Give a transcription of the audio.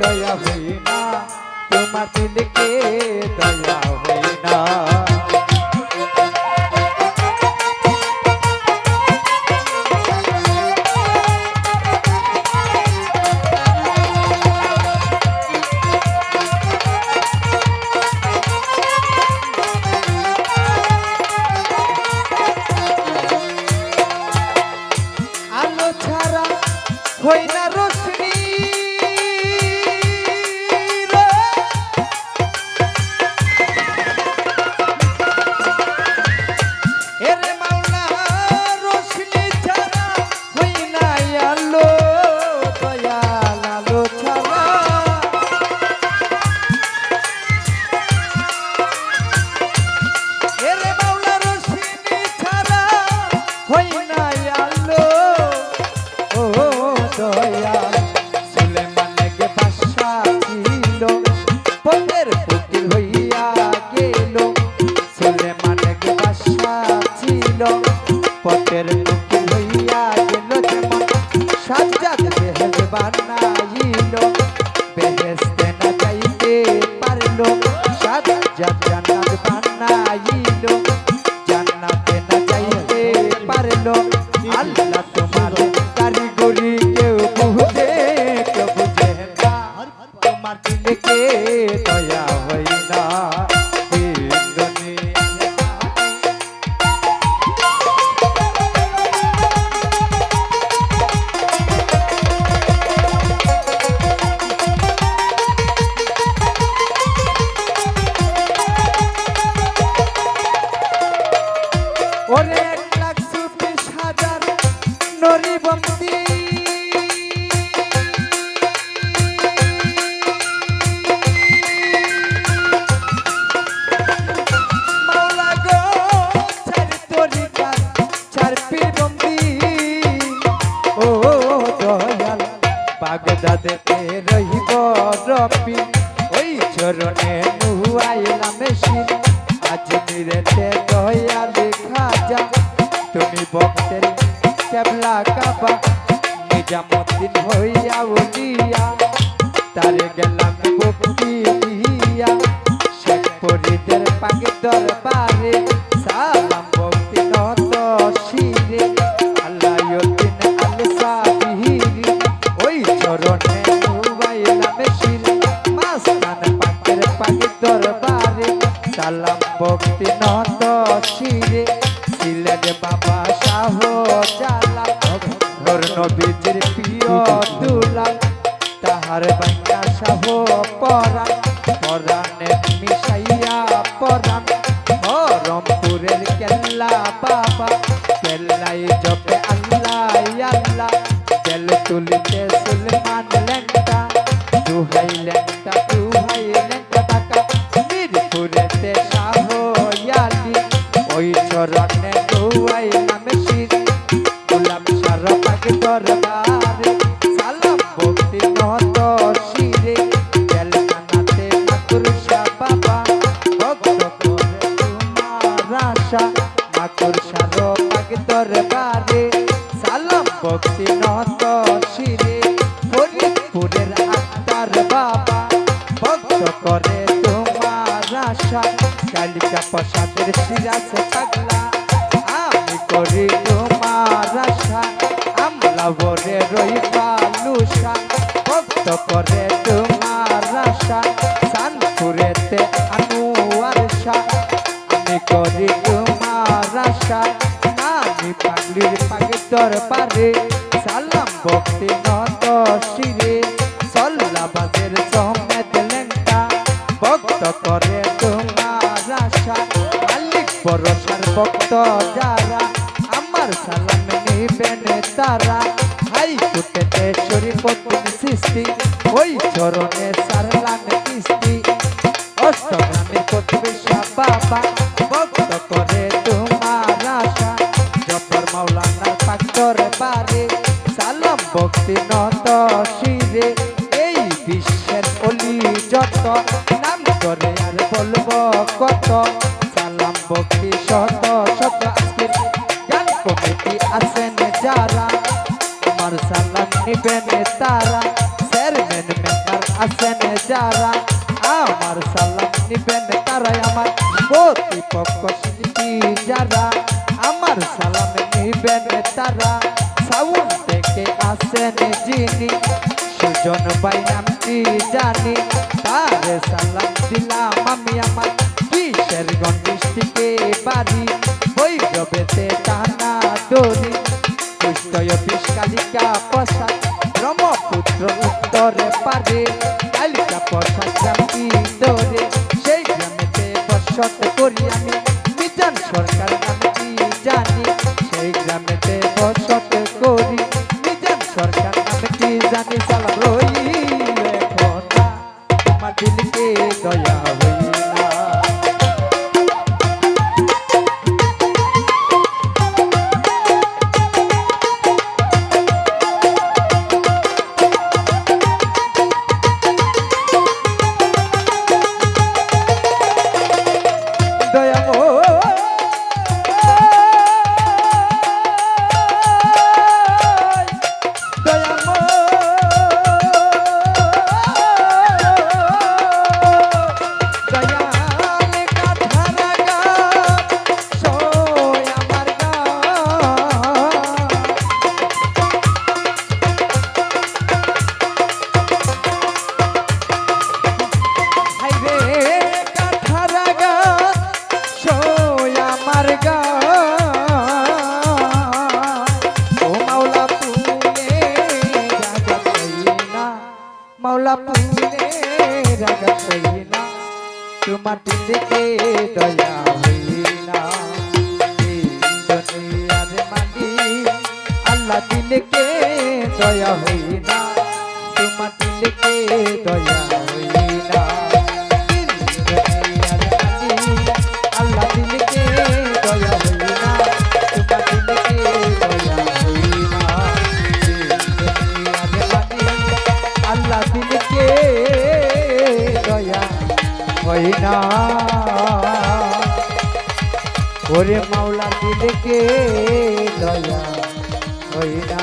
দয়া হই না তোমার দিলকে দয়া হই না? হই না রোশনি ওরে এক লাখ চব্বিশ হাজার নরিবন্দি দয়াল, বাগদাদেতে রহিব রবি ওই চরণে নুয়াইলাম শির আজমিরেতে দয়াল। খাজা তুমি ভক্তের কেবলা কাবা নিজামুদ্দিন হইয়া উলিয়া তারে গেলাম ভক্তি দিয়া। শেখ ফরিদের পাকে দরবারে সালাম ভক্তি নত শিরে। আল্লাহউদ্দিন আল সাবিরি ওই চরণে সালাম ভক্তি নত শিরে সিলেট বাবা পরাণে মিশাইয়া বাবা, ভক্ত করে তোমার আশা। কালিকা প্রসাদের সিরাজ পাগলা, আমি করি তোমার আশা। আমলা বরে রই পালুষা ভক্ত করে তোমার আশা। চরণে সারলাম কিস্তি অষ্টগ্রামের প্রতিবেশা বাবা ভক্ত করে তোমার আশা। জফর মাওলানা পাক্তর পারে সালাম ভক্তি নত শিরে। এই বিশ্বের অলি যত। নাম করে আর বলব কত। সালাম ভক্তি শত শত আজকের গান কমিটি আছেন যারা। আমার সালাম নিবেন তারা। মেম্বার যারা, আমার সালাম নিবেন তারাই আমার প্রতিপক্ষ শিল্পী যারা, আমার সালাম নিবেন তারা। সাউন্ড থেকে আসেন যিনি, সুজন ভাই নামটি জানি? তার সালাম দিলাম আমি আমার। কিসের গণ্ডিষ্টিকে বাড়ি? বৈরবেতে টানা জানি তোমার দিকে দয়া এই দুনিয়ার মালিক আল্লাহ দিলকে দয়া হইনা তোমার দিলকে দয়া হইনা ওরে মাওলা দিলকে দয়া হইনা